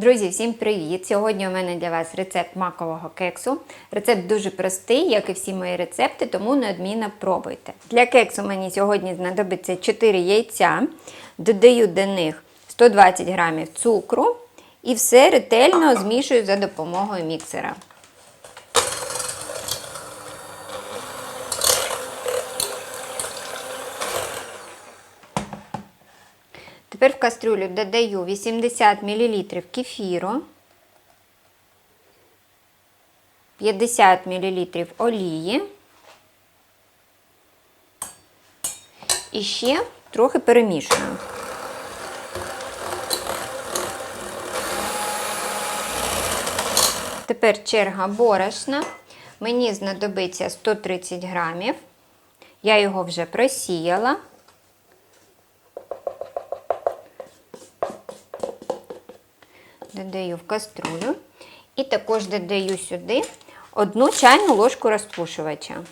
Друзі, всім привіт! Сьогодні у мене для вас рецепт макового кексу. Рецепт дуже простий, як і всі мої рецепти, тому неодмінно пробуйте. Для кексу мені сьогодні знадобиться 4 яйця, додаю до них 120 г цукру і все ретельно змішую за допомогою міксера. Тепер в кастрюлю додаю 80 мл кефіру, 50 мл олії і ще трохи перемішую. Тепер черга борошна. Мені знадобиться 130 грамів. Я його вже просіяла. Додаю в каструлю і також додаю сюди одну чайну ложку розпушувача.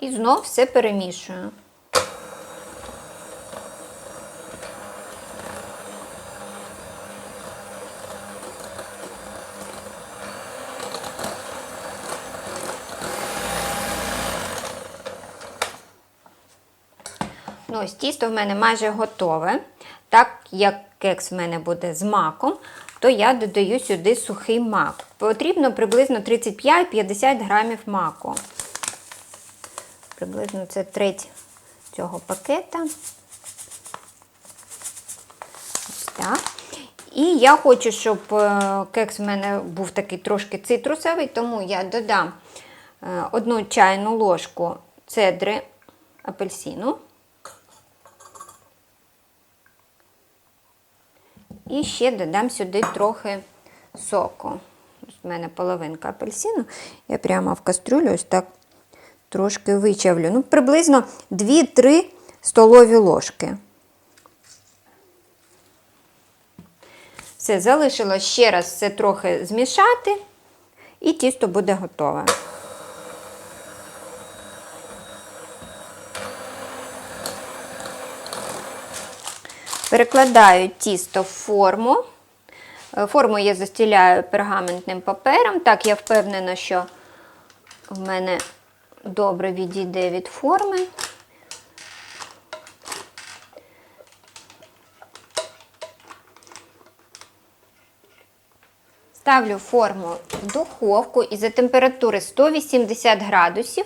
І знов все перемішую. Ну, ось тісто в мене майже готове. Так як кекс в мене буде з маком, то я додаю сюди сухий мак. Потрібно приблизно 35-50 грамів маку. Приблизно це треть цього пакета. Ось так. І я хочу, щоб кекс в мене був такий трошки цитрусовий, тому я додам одну чайну ложку цедри апельсину. І ще додам сюди трохи соку. У мене половинка апельсину. Я прямо в кастрюлю ось так трошки вичавлю. Ну, приблизно 2-3 столові ложки. Все, залишилось ще раз все трохи змішати, і тісто буде готове. Перекладаю тісто в форму. Форму я застіляю пергаментним папером. Так, я впевнена, що в мене добре відійде від форми. Ставлю форму в духовку і за температури 180 градусів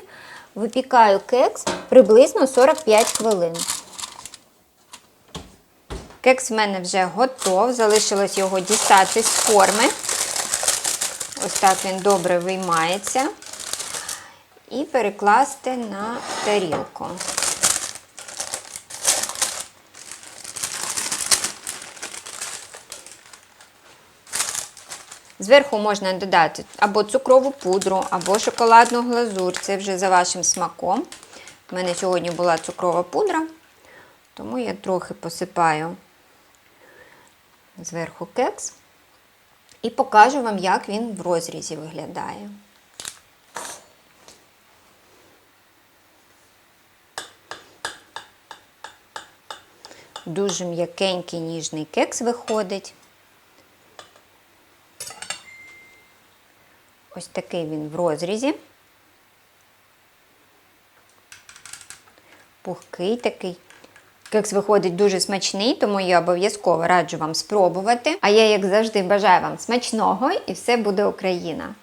випікаю кекс приблизно 45 хвилин. Кекс в мене вже готов, залишилось його дістати з форми. Ось так він добре виймається. І перекласти на тарілку. Зверху можна додати або цукрову пудру, або шоколадну глазурь. Це вже за вашим смаком. У мене сьогодні була цукрова пудра, тому я трохи посипаю зверху кекс і покажу вам, як він в розрізі виглядає. Дуже м'якенький ніжний кекс виходить. Ось такий він в розрізі. Пухкий такий. Кекс виходить дуже смачний, тому я обов'язково раджу вам спробувати. А я, як завжди, бажаю вам смачного і все буде Україна!